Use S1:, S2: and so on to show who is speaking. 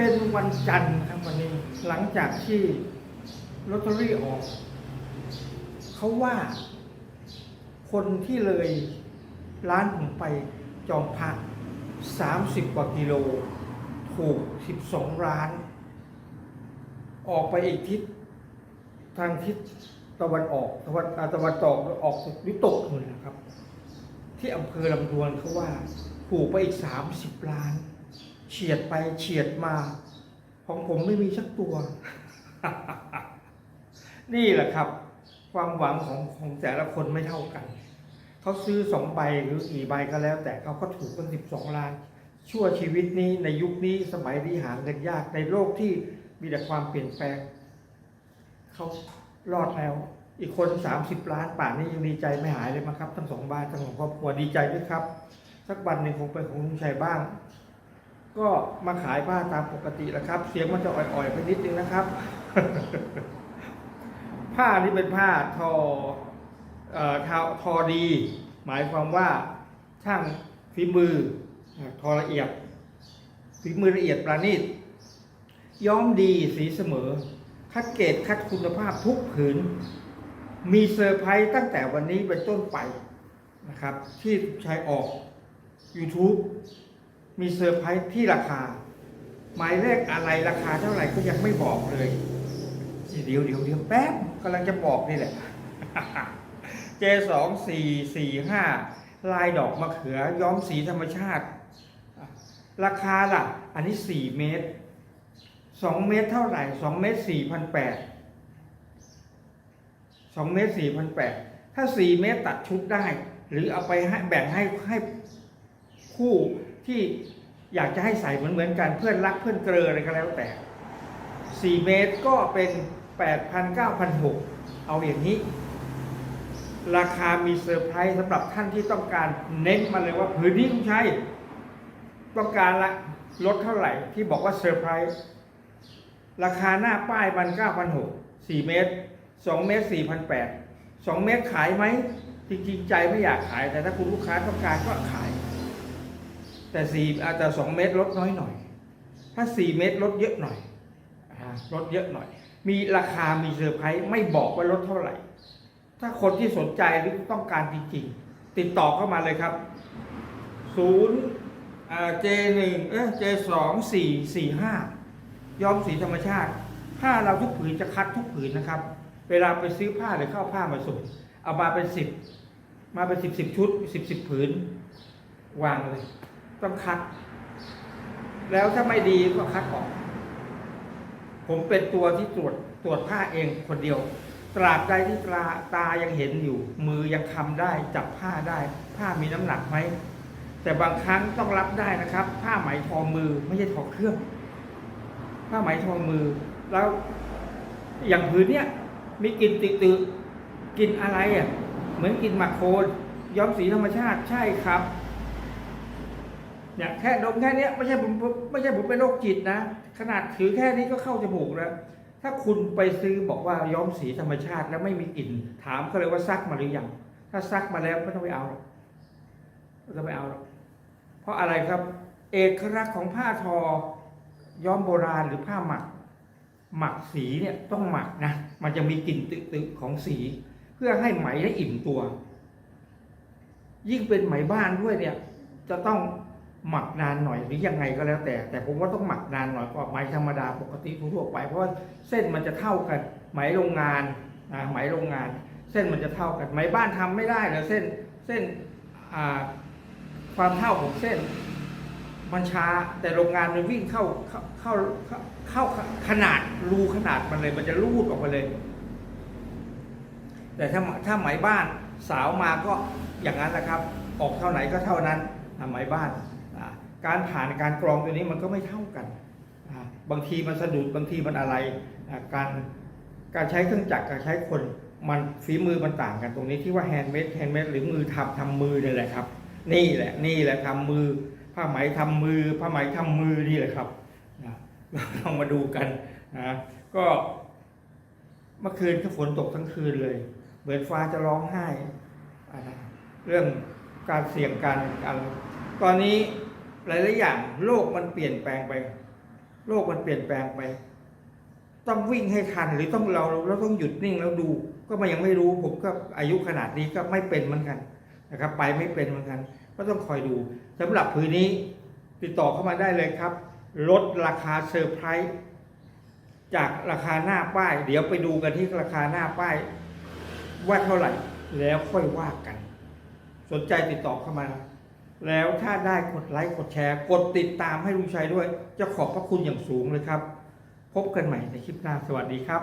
S1: เป็นวันจันทร์ครับวันนี้ หลังจากที่ลอตเตอรี่ออกเขาว่า คนที่เลยร้านผมไปจอมพระสามสิบกว่ากิโล ถูกสิบสองร้าน ออกไปอีกทิศ ทางทิศตะวันออกตะวันตะวันตกออกวิตกนู่นนะครับ ที่อำเภอลำดวนเขาว่า ถูกไปอีกสามสิบล้าน เฉียดไปเฉียดมา ของผมไม่มีสักตัว นี่แหละครับ ความหวังของของแต่ละคนไม่เท่ากัน เขาซื้อสองใบหรือกี่ใบก็แล้ว แต่เขาก็ถูกกันสิบสองล้าน ชั่วชีวิตนี้ในยุคนี้สมัยนี้หาเงินยากในโลกที่มีแต่ความเปลี่ยนแปลง เขารอดแล้ว อีกคนสามสิบล้านป่านนี้ยังดีใจไม่หายเลยมั้งครับ ทั้งสองบ้านทั้งสองครอบครัวดีใจด้วยครับ สักวันหนึ่งคงเป็นของลุงชัยบ้าง ก็มาขายผ้าตามปกติแหละครับ เสียงมันจะอ่อยๆไปนิดนึงนะครับ ผ้านี่เป็นผ้าทอเอ่อทอทอดี หมายความว่าช่างฝีมือทอละเอียดฝีมือละเอียดประณีตย้อมดีสีเสมอ คัดเกรดคัดคุณภาพทุกผืน มีเซอร์ไพรส์ตั้งแต่วันนี้เป็นต้นไปนะครับ ที่ใช้ออก YouTube มีเซอร์ไพรส์ที่ราคา หมายเลขอะไรราคาเท่าไหร่ก็ยังไม่บอกเลย เดี๋ยวเดี๋ยวเดี๋ยวแป๊บกำลังจะบอกนี่แหละ เจสองสี่สี่ห้าลายดอกมะเขือย้อมสีธรรมชาติ ราคาล่ะ อันนี้สี่เมตรสองเมตรเท่าไหร่สองเมตรสี่พันแปดสองเมตรสี่พันแปดถ้าสี่เมตรตัดชุดได้ หรือเอาไปให้แบ่งให้ให้คู่ ที่อยากจะให้ใส่เหมือนเหมือนๆกันเพื่อนรักเพื่อนเกลออะไรก็แล้วแต่ 4 เมตรก็เป็น8,000 9,600 เอาอย่างนี้ ราคามีเซอร์ไพรส์สำหรับท่านที่ต้องการเน้นมาเลยว่าผืนนี้คุณชัยต้องการละลดเท่าไหร่ที่บอกว่าเซอร์ไพรส์ราคาหน้าป้ายมัน9,600 4 เมตร 2 เมตร 4,800 2 เมตรขายไหมจริงๆใจไม่อยากขายแต่ถ้าคุณลูกค้าต้องการก็ขาย แต่สี่อาจจะ2เมตรลดน้อยหน่อย ถ้า4เมตรลดเยอะหน่อยลดเยอะหน่อย มีราคามีเซอร์ไพรส์ไม่บอกว่าลดเท่าไหร่ ถ้าคนที่สนใจหรือต้องการจริงๆ ติดต่อเข้ามาเลยครับ0อ่า J1 เจสอ้ย J2 4 4 5ย้อมสีธรรมชาติ ผ้าเราทุกผืนจะคัดทุกผืนนะครับ เวลาไปซื้อผ้าหรือเข้าผ้ามาส่งเอามาเป็นสิบมาเป็นสิบสิบชุดสิบสิบผืน วางเลย ต้องคัด แล้วถ้าไม่ดีก็คัดออก ผมเป็นตัวที่ตรวจตรวจผ้าเองคนเดียว ตราบใดที่ตาตายังเห็นอยู่ มือยังคำได้ จับผ้าได้ ผ้ามีน้ำหนักไหมแต่บางครั้งต้องรับได้นะครับ ผ้าไหมทอมือไม่ใช่ทอเครื่อง ผ้าไหมทอมือ แล้วอย่างผืนเนี้ยมีกลิ่นติตืกลิ่นอะไรอะ เหมือนกลิ่นหมักโคนย้อมสีธรรมชาติใช่ครับ เนี่ยแค่ดมแค่นี้ไม่ใช่ผมไม่ใช่ผมเป็นโรคจิตนะ ขนาดถือแค่นี้ก็เข้าจมูกแล้ว ถ้าคุณไปซื้อบอกว่าย้อมสีธรรมชาติแล้วไม่มีกลิ่น ถามเขาเลยว่าซักมาหรือยัง ถ้าซักมาแล้วไม่ต้องไปเอาหรอกไม่ต้องไปเอาหรอกเพราะอะไรครับ เอกลักษณ์ของผ้าทอ ย้อมโบราณหรือผ้าหมัก หมักสีเนี่ยต้องหมักนะมันจะมีกลิ่นตึกๆของสี เพื่อให้ไหมได้อิ่มตัว ยิ่งเป็นไหมบ้านด้วยเนี่ย จะต้อง หมักนานหน่อยหรือยังไงก็แล้วแต่ แต่ผมว่าต้องหมักนานหน่อยกว่าไหมธรรมดาปกติทั่วไป เพราะว่าเส้นมันจะเท่ากันไหมโรงงานนะไหมโรงงาน เส้นมันจะเท่ากันไหมบ้านทำไม่ได้เลยเส้นเส้นอ่าความเท่าของเส้น มันช้าแต่โรงงานมันวิ่งเข้าเข้าเข้าเข้าขนาดรูขนาดมันเลย มันจะรูดออกมาเลย แต่ถ้าถ้าไหมบ้านสาวมาก็อย่างนั้นนะครับ ออกเท่าไหนก็เท่านั้นอ่าไหมบ้าน การผ่านการกรองตัวนี้มันก็ไม่เท่ากัน บางทีมันสะดุดบางทีมันอะไร การการใช้เครื่องจักรกับใช้คนมันฝีมือมันต่างกันตรงนี้ที่ว่าแฮนด์เมดแฮนด์เมดหรือมือทำทำมือนี่แหละครับ นี่แหละนี่แหละทำมือ ผ้าไหมทำมือ ผ้าไหมทำมือนี่แหละครับนะเราลองมาดูกันนะก็เมื่อคืนก็ฝนตกทั้งคืนเลย เหมือนฟ้าจะร้องไห้เรื่องการเสี่ยงการอะไรตอนนี้ หลายๆอย่าง โลกมันเปลี่ยนแปลงไป โลกมันเปลี่ยนแปลงไป ต้องวิ่งให้ทันหรือต้องเราเราต้องหยุดนิ่งแล้วดู ก็มันยังไม่รู้ผมก็อายุขนาดนี้ก็ไม่เป็นเหมือนกันนะครับ ไปไม่เป็นเหมือนกัน ก็ต้องคอยดูสำหรับผืนนี้ ติดต่อเข้ามาได้เลยครับ ลดราคาเซอร์ไพรส์จากราคาหน้าป้าย เดี๋ยวไปดูกันที่ราคาหน้าป้าย ว่าเท่าไหร่แล้วค่อยว่ากัน สนใจติดต่อเข้ามา แล้วถ้าได้กดไลค์กดแชร์ กดติดตามให้ลุงชัยด้วย จะขอบพระคุณอย่างสูงเลยครับ พบกันใหม่ในคลิปหน้าสวัสดีครับ